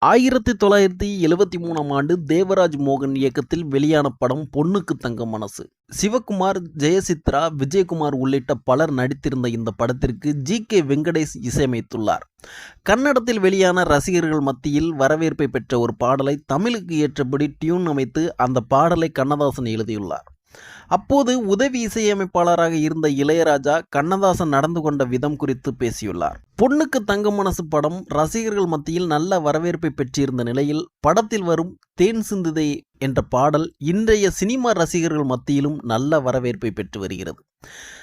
ஆயிரத்தி தொள்ளாயிரத்தி எழுவத்தி மூணாம் ஆண்டு தேவராஜ் மோகன் இயக்கத்தில் வெளியான படம் பொண்ணுக்கு தங்க மனசு. சிவகுமார் ஜெயசித்ரா விஜயகுமார் உள்ளிட்ட பலர் நடித்திருந்த இந்த படத்திற்கு ஜி கே வெங்கடேஷ் இசையமைத்துள்ளார். கன்னடத்தில் வெளியான ரசிகர்கள் மத்தியில் வரவேற்பை பெற்ற ஒரு பாடலை தமிழுக்கு ஏற்றபடி டியூன் அமைத்து அந்த பாடலை கண்ணதாசன் எழுதியுள்ளார். அப்போது உதவி இசையமைப்பாளராக இருந்த இளையராஜா கண்ணதாசன் நடந்து கொண்ட விதம் குறித்து பேசியுள்ளார். பொண்ணுக்கு தங்க மனசு படம் ரசிகர்கள் மத்தியில் நல்ல வரவேற்பை பெற்றிருந்த நிலையில் படத்தில் வரும் தேன் சிந்துதே என்ற பாடல் இன்றைய சினிமா ரசிகர்கள் மத்தியிலும் நல்ல வரவேற்பை பெற்று வருகிறது.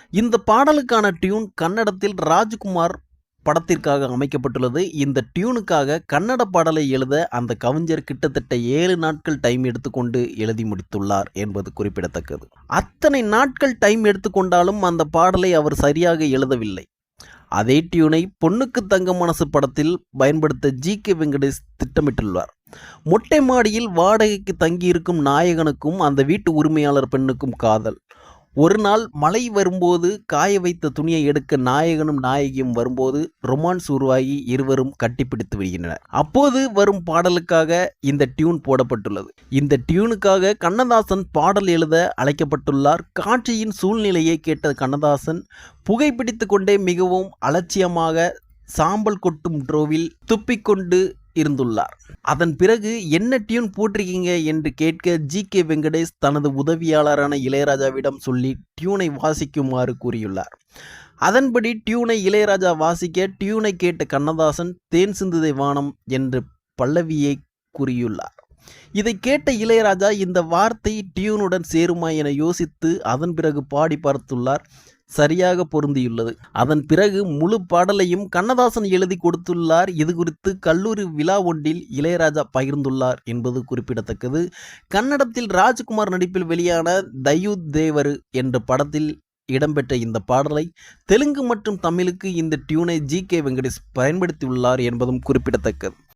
இந்த பாடலுக்கான டியூன் கன்னடத்தில் ராஜ்குமார் படத்திற்காக அமைக்கப்பட்டுள்ளது. இந்த டியூனுக்காக கன்னட பாடலை எழுத அந்த கவிஞர் கிட்டத்தட்ட ஏழு நாட்கள் டைம் எடுத்துக்கொண்டு எழுதி முடித்துள்ளார் என்பது குறிப்பிடத்தக்கது. அத்தனை நாட்கள் டைம் எடுத்துக்கொண்டாலும் அந்த பாடலை அவர் சரியாக எழுதவில்லை. அதே டியூனை பொண்ணுக்கு தங்க மனசு படத்தில் பயன்படுத்த ஜி. கே. வெங்கடேஷ் திட்டமிட்டுள்ளார். மொட்டை மாடியில் வாடகைக்கு தங்கியிருக்கும் நாயகனுக்கும் அந்த வீட்டு உரிமையாளர் பெண்ணுக்கும் காதல். ஒரு நாள் மழை வரும்போது காய வைத்த துணியை எடுக்க நாயகனும் நாயகியும் வரும்போது ரொமான்ஸ் உருவாகி இருவரும் கட்டிப்பிடித்து விடுகின்றனர். அப்போது வரும் பாடலுக்காக இந்த டியூன் போடப்பட்டுள்ளது. இந்த டியூனுக்காக கண்ணதாசன் பாடல் எழுத அழைக்கப்பட்டுள்ளார். காட்சியின் சூழ்நிலையை கேட்ட கண்ணதாசன் புகைப்பிடித்து கொண்டே மிகவும் அலட்சியமாக சாம்பல் கொட்டும் ட்ரோவில் துப்பிக்கொண்டு இருந்துள்ளார். அதன் பிறகு என்ன டியூன் போட்டிருக்கீங்க என்று கேட்க ஜி. கே. வெங்கடேஷ் தனது உதவியாளரான இளையராஜாவிடம் சொல்லி டியூனை வாசிக்குமாறு கூறியுள்ளார். அதன்படி டியூனை இளையராஜா வாசிக்க டியூனை கேட்ட கண்ணதாசன் தேன் சிந்துதை வானம் என்று பல்லவியை கூறியுள்ளார். இதை கேட்ட இளையராஜா இந்த வார்த்தை டியூனுடன் சேருமா என யோசித்து அதன் பிறகு பாடி பார்த்துள்ளார். சரியாக பொருந்தியுள்ளது. அதன் பிறகு முழு பாடலையும் கண்ணதாசன் எழுதி கொடுத்துள்ளார். இது குறித்து கல்லூரி விழா ஒன்றில் இளையராஜா பகிர்ந்துள்ளார் என்பது குறிப்பிடத்தக்கது. கன்னடத்தில் ராஜ்குமார் நடிப்பில் வெளியான தயு தேவரு என்ற படத்தில் இடம்பெற்ற இந்த பாடலை தெலுங்கு மற்றும் தமிழுக்கு இந்த டியூனை ஜி கே வெங்கடேஷ் பயன்படுத்தியுள்ளார் என்பதும் குறிப்பிடத்தக்கது.